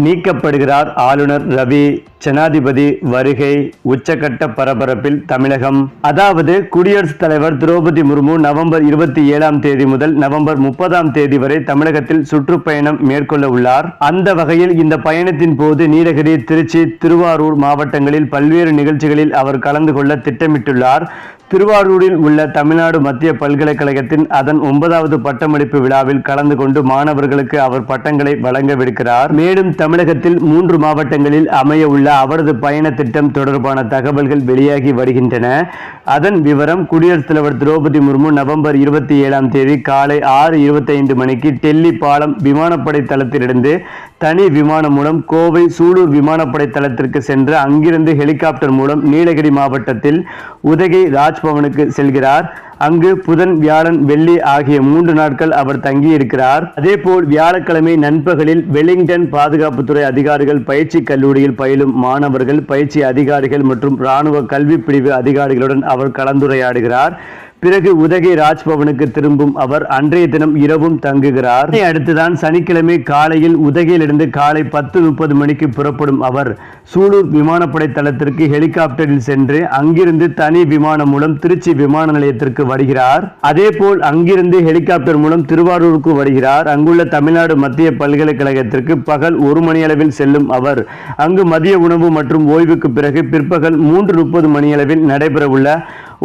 நீக்கப்படுகிறார் ஆளுநர் ரவி. ஜனாதிபதி வருகை உச்சகட்ட பரபரப்பில் தமிழகம். அதாவது குடியரசுத் தலைவர் திரௌபதி முர்மு நவம்பர் இருபத்தி ஏழாம் தேதி முதல் நவம்பர் முப்பதாம் தேதி வரை தமிழகத்தில் சுற்றுப்பயணம் மேற்கொள்ள உள்ளார். அந்த வகையில் இந்த பயணத்தின் போது நீலகிரி திருச்சி திருவாரூர் மாவட்டங்களில் பல்வேறு நிகழ்ச்சிகளில் அவர் கலந்து கொள்ள திட்டமிட்டுள்ளார். திருவாரூரில் உள்ள தமிழ்நாடு மத்திய பல்கலைக்கழகத்தின் அதன் ஒன்பதாவது பட்டமளிப்பு விழாவில் கலந்து கொண்டு மாணவர்களுக்கு அவர் பட்டங்களை வழங்கவிருக்கிறார். மேலும் தமிழகத்தில் மூன்று மாவட்டங்களில் அமைய உள்ள அவரது பயண திட்டம் தொடர்பான தகவல்கள் வெளியாகி வருகின்றன. அதன் விவரம் குடியரசுத் தலைவர் திரௌபதி முர்மு நவம்பர் இருபத்தி ஏழாம் தேதி காலை ஆறு இருபத்தைந்து மணிக்கு டெல்லி பாலம் விமானப்படை தளத்திலிருந்து தனி விமானம் மூலம் கோவை சூலூர் விமானப்படை தளத்திற்கு சென்று அங்கிருந்து ஹெலிகாப்டர் மூலம் நீலகிரி மாவட்டத்தில் உதகை ராஜ்பவனுக்கு செல்கிறார். அங்கு புதன் வியாழன் வெள்ளி ஆகிய மூன்று நாட்கள் அவர் தங்கியிருக்கிறார். அதேபோல் வியாழக்கிழமை நண்பகலில் வெலிங்டன் பாதுகாப்புத்துறை அதிகாரிகள் பயிற்சி கல்லூரியில் பயிலும் மாணவர்கள் பயிற்சி அதிகாரிகள் மற்றும் இராணுவ கல்வி பிரிவு அதிகாரிகளுடன் அவர் கலந்துரையாடுகிறார். பிறகு உதகை ராஜ்பவனுக்கு திரும்பும் அவர் அன்றைய தினம் இரவும் தங்குகிறார். அடுத்துதான் சனிக்கிழமை காலையில் உதகையிலிருந்து காலை பத்து முப்பது மணிக்கு புறப்படும் அவர் சூலூர் விமானப்படை தளத்திற்கு ஹெலிகாப்டரில் சென்று அங்கிருந்து தனி விமானம் மூலம் திருச்சி விமான நிலையத்திற்கு வருகிறார். அதே போல் அங்கிருந்து ஹெலிகாப்டர் மூலம் திருவாரூருக்கு வருகிறார். அங்குள்ள தமிழ்நாடு மத்திய பல்கலைக்கழகத்திற்கு பகல் ஒரு மணியளவில் செல்லும் அவர். அங்கு மதிய உணவு மற்றும் ஓய்வுக்கு பிறகு பிற்பகல் மூன்று முப்பது மணியளவில் நடைபெறவுள்ள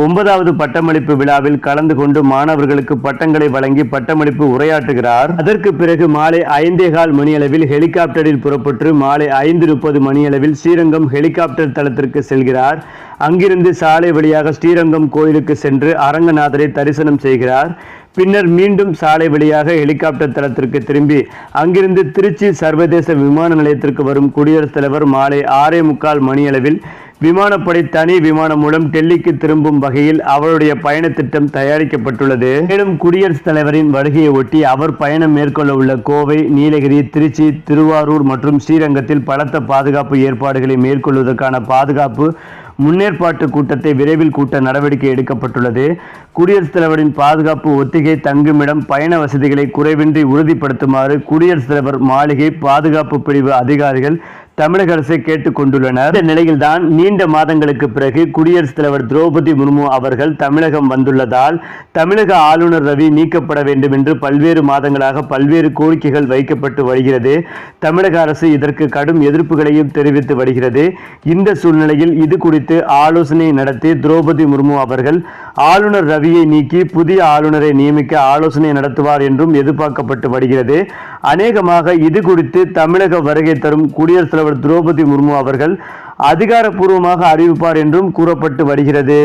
ஒன்பதாவது பட்டமளிப்பு விழாவில் கலந்து கொண்டு மாணவர்களுக்கு பட்டங்களை வழங்கி பட்டமளிப்பு உரையாற்றுகிறார். அதற்கு பிறகு மாலை ஐந்தே கால் மணியளவில் ஹெலிகாப்டரில் புறப்பட்டு மாலை ஐந்து முப்பது மணியளவில் ஸ்ரீரங்கம் ஹெலிகாப்டர் தளத்திற்கு செல்கிறார். அங்கிருந்து சாலை வழியாக ஸ்ரீரங்கம் கோயிலுக்கு சென்று அரங்கநாதரை தரிசனம் செய்கிறார். பின்னர் மீண்டும் சாலை வழியாக ஹெலிகாப்டர் தளத்திற்கு திரும்பி அங்கிருந்து திருச்சி சர்வதேச விமான நிலையத்திற்கு வரும் குடியரசுத் தலைவர் மாலை ஆறே முக்கால் மணியளவில் விமானப்படை தனி விமானம் மூலம் டெல்லிக்கு திரும்பும் வகையில் அவருடைய பயண திட்டம் தயாரிக்கப்பட்டுள்ளது. மேலும் குடியரசுத் தலைவரின் வருகையை ஒட்டி அவர் பயணம் மேற்கொள்ள உள்ள கோவை நீலகிரி திருச்சி திருவாரூர் மற்றும் ஸ்ரீரங்கத்தில் பலத்த பாதுகாப்பு ஏற்பாடுகளை மேற்கொள்வதற்கான பாதுகாப்பு முன்னேற்பாட்டு கூட்டத்தை விரைவில் கூட்ட நடவடிக்கை எடுக்கப்பட்டுள்ளது. குடியரசுத் தலைவரின் பாதுகாப்பு ஒத்திகை தங்குமிடம் பயண வசதிகளை குறைவின்றி உறுதிப்படுத்துமாறு குடியரசுத் தலைவர் மாளிகை பாதுகாப்பு பிரிவு அதிகாரிகள் தமிழக அரசை கேட்டுக் கொண்டுள்ளனர் இந்த நிலையில்தான் நீண்ட மாதங்களுக்கு பிறகு குடியரசுத் தலைவர் திரௌபதி முர்மு அவர்கள் தமிழகம் வந்துள்ளதால் தமிழக ஆளுநர் ரவி நீக்கப்பட வேண்டும் என்று பல்வேறு மாதங்களாக பல்வேறு கோரிக்கைகள் வைக்கப்பட்டு வருகிறது. தமிழக அரசு இதற்கு கடும் எதிர்ப்புகளையும் தெரிவித்து வருகிறது. இந்த சூழ்நிலையில் இது குறித்து ஆலோசனை நடத்தி திரௌபதி முர்மு அவர்கள் ஆளுநர் ரவியை நீக்கி புதிய ஆளுநரை நியமிக்க ஆலோசனை நடத்துவார் என்றும் எதிர்பார்க்கப்பட்டு வருகிறது. அநேகமாக இது குறித்து தமிழக வருகை தரும் குடியரசுத் தலைவர் திரௌபதி முர்மு அவர்கள் அதிகாரப்பூர்வமாக அறிவிப்பார் என்றும் கூறப்பட்டு வருகிறது.